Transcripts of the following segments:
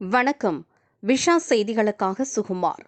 வணக்கம். விஷா செய்திகளுக்காக சுகுமார்.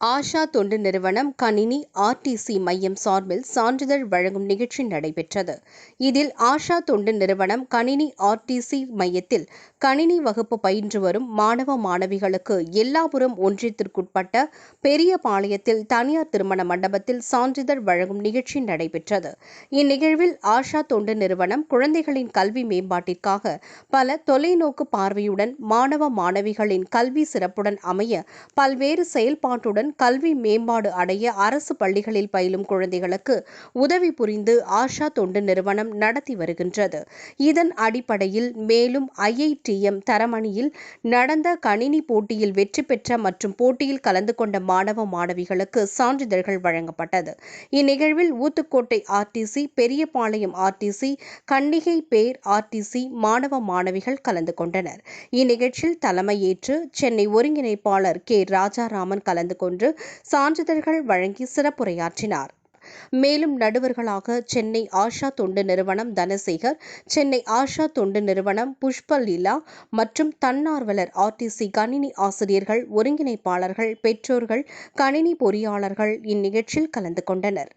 ஆஷா தொண்டு நிறுவனம் கணினி ஆர்டிசி மையம் சார்பில் சான்றிதழ் வழங்கும் நிகழ்ச்சி நடைபெற்றது. இதில் ஆஷா தொண்டு நிறுவனம் கணினி ஆர்டிசி மையத்தில் கணினி வகுப்பு பயின்று வரும் மாணவ மாணவிகளுக்கு எல்லாபுரம் ஒன்றியத்திற்குட்பட்ட பெரியபாளையத்தில் தனியார் திருமண மண்டபத்தில் சான்றிதழ் வழங்கும் நிகழ்ச்சி நடைபெற்றது. இந்நிகழ்வில் ஆஷா தொண்டு நிறுவனம் குழந்தைகளின் கல்வி மேம்பாட்டிற்காக பல தொலைநோக்கு பார்வையுடன் மாணவ மாணவிகளின் கல்வி சிறப்புடன் அமைய பல்வேறு செயல்பாட்டுடன் கல்வி மேம்பாடு அடைய அரசு பள்ளிகளில் பயிலும் குழந்தைகளுக்கு உதவி புரிந்து ஆஷா தொண்டு நிறுவனம் நடத்தி வருகின்றது. இதன் அடிப்படையில் மேலும் ஐஐடிஎம் தரமணியில் நடந்த கணினி போட்டியில் வெற்றி பெற்ற மற்றும் போட்டியில் கலந்து கொண்ட மாணவ மாணவிகளுக்கு சான்றிதழ்கள் வழங்கப்பட்டது. இந்நிகழ்வில் ஊத்துக்கோட்டை ஆர்டிசி பெரியபாளையம் ஆர்டிசி கன்னிகை பேர் ஆர்டிசி மாணவ மாணவிகள் கலந்து கொண்டனர். இந்நிகழ்ச்சியில் தலைமையேற்று சென்னை ஒருங்கிணைப்பாளர் கே. ராஜாராமன் கலந்து கொண்டு சான்றிதழ்கள் வழங்கி சிறப்புரையாற்றினார். மேலும் நடுவர்களாக சென்னை ஆஷா தொண்டு நிறுவனம் தனசேகர் சென்னை ஆஷா தொண்டு நிறுவனம் புஷ்ப லீலா மற்றும் தன்னார்வலர் ஆர்டிசி கணினி ஆசிரியர்கள் ஒருங்கிணைப்பாளர்கள் பெற்றோர்கள் கணினி பொறியாளர்கள் இந்நிகழ்ச்சியில் கலந்து கொண்டனர்.